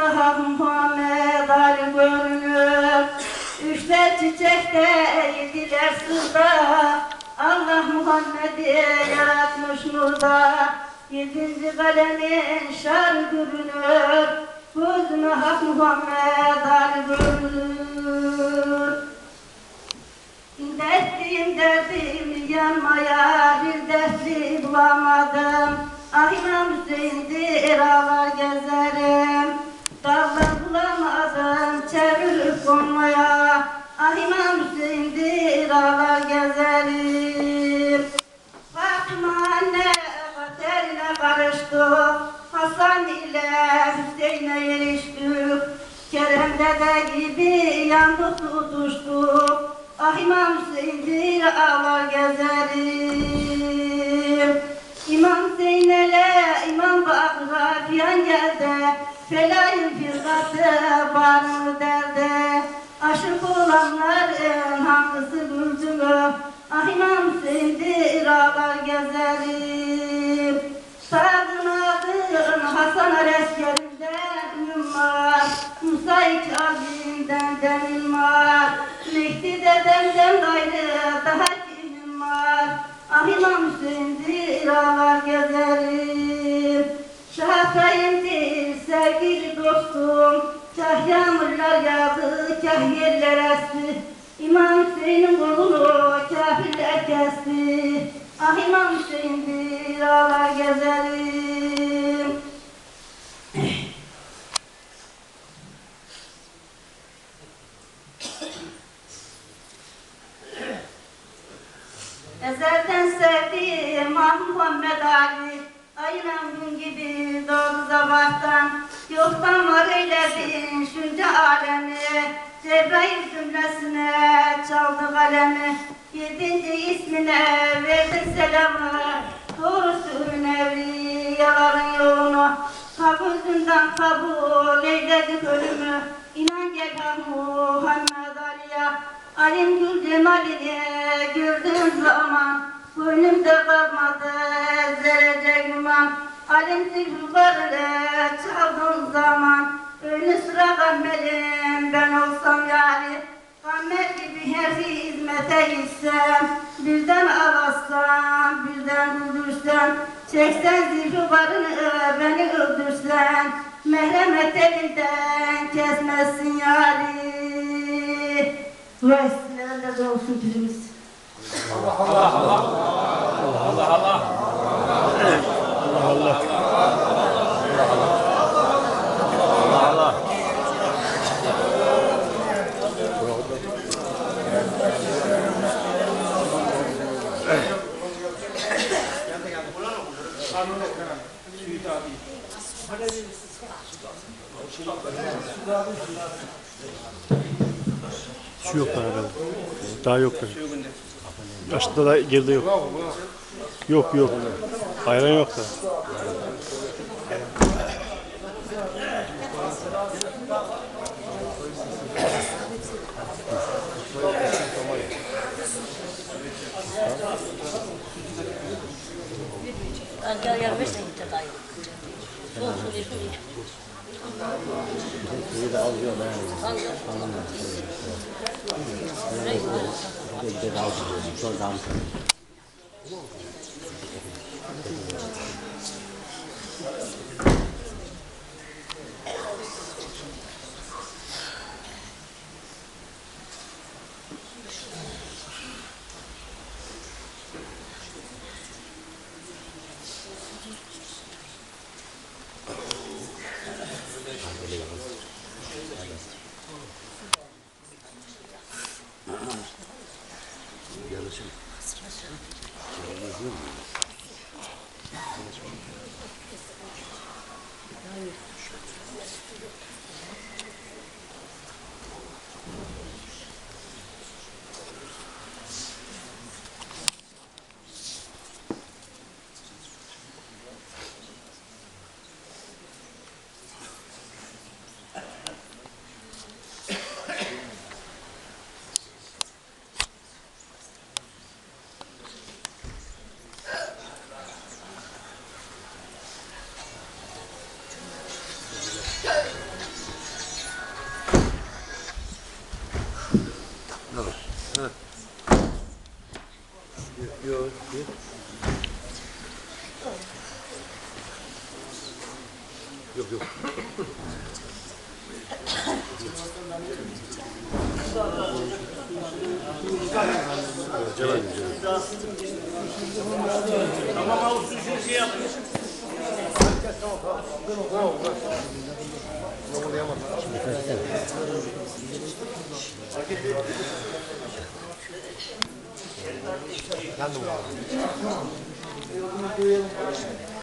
Hak Muhammed Ali görünür. Üçler çiçekte eğildiler sırda. Allah Muhammed'i yaratmış nurda. Yedinci kalemin şar görünür. Gözüme hak Muhammed Ali görünür. Derdim derdim yanmaya bir dertli bulamadım. Ah İmam Hüseyin'dir ağlar gezerim İmam Hüseyin'dir ağlar gezerim Fatıma anne kaderine karıştık Hasan ile Hüseyin'e eriştik Kerem dede gibi yandık tutuştuk Ah İmam Hüseyin'dir ağlar gezerim İmam Zeynel'e İmam Bakır'a fiyan geldi. Felayın firkatı barını derde. Aşık olanların Demim var. Mehdi dedemden gayrı daha kimim var. Ah İmam Hüseyin'dir ağlar gezerim. Şahatayimdir sevgili dostum. Kah yağmurlar yağdı, kah yerler esti. İmam Hüseyin'in kolunu kafirler kesti. Ah İmam Hüseyin'dir ağlar gezerim Ezelden sevdiğim ah Muhammed Ali Ayılan gün gibi sabahtan Yoktan var eyledin şunca alemi. Cebrail cümlesine çaldı kalemi. Yedinci ismine verdi selamı. Doğrusu evliyaların yolunu. Kabulünden kabul eyledik ölümü. İnan gel ha Muhammed Ali'ye. Alim gül cemalini gördüğüm zaman. Gönlümde kalmadı zerrecek iman Alim zikrularını çaldığım zaman Önü sıra gamberim ben olsam yani Gamber gibi her hizmete gitsem Birden ağlasam, birden güldürsem Çeksen zikrularını beni öldürsen Mehremet elinden kesmezsin yari. Dua etsinler de olsun birimiz. Su yok daha herhalde. Daha yok. Aşağıda da geride yok. Yok yok. Ayran yok da. Gel gel beş dakika daha yok. Su su su. Bir de alıyor ben. Al gel. Bir de alıyor. Şuradan. Yok yok. Cevap Tamam avuçlu şunu şey yapın.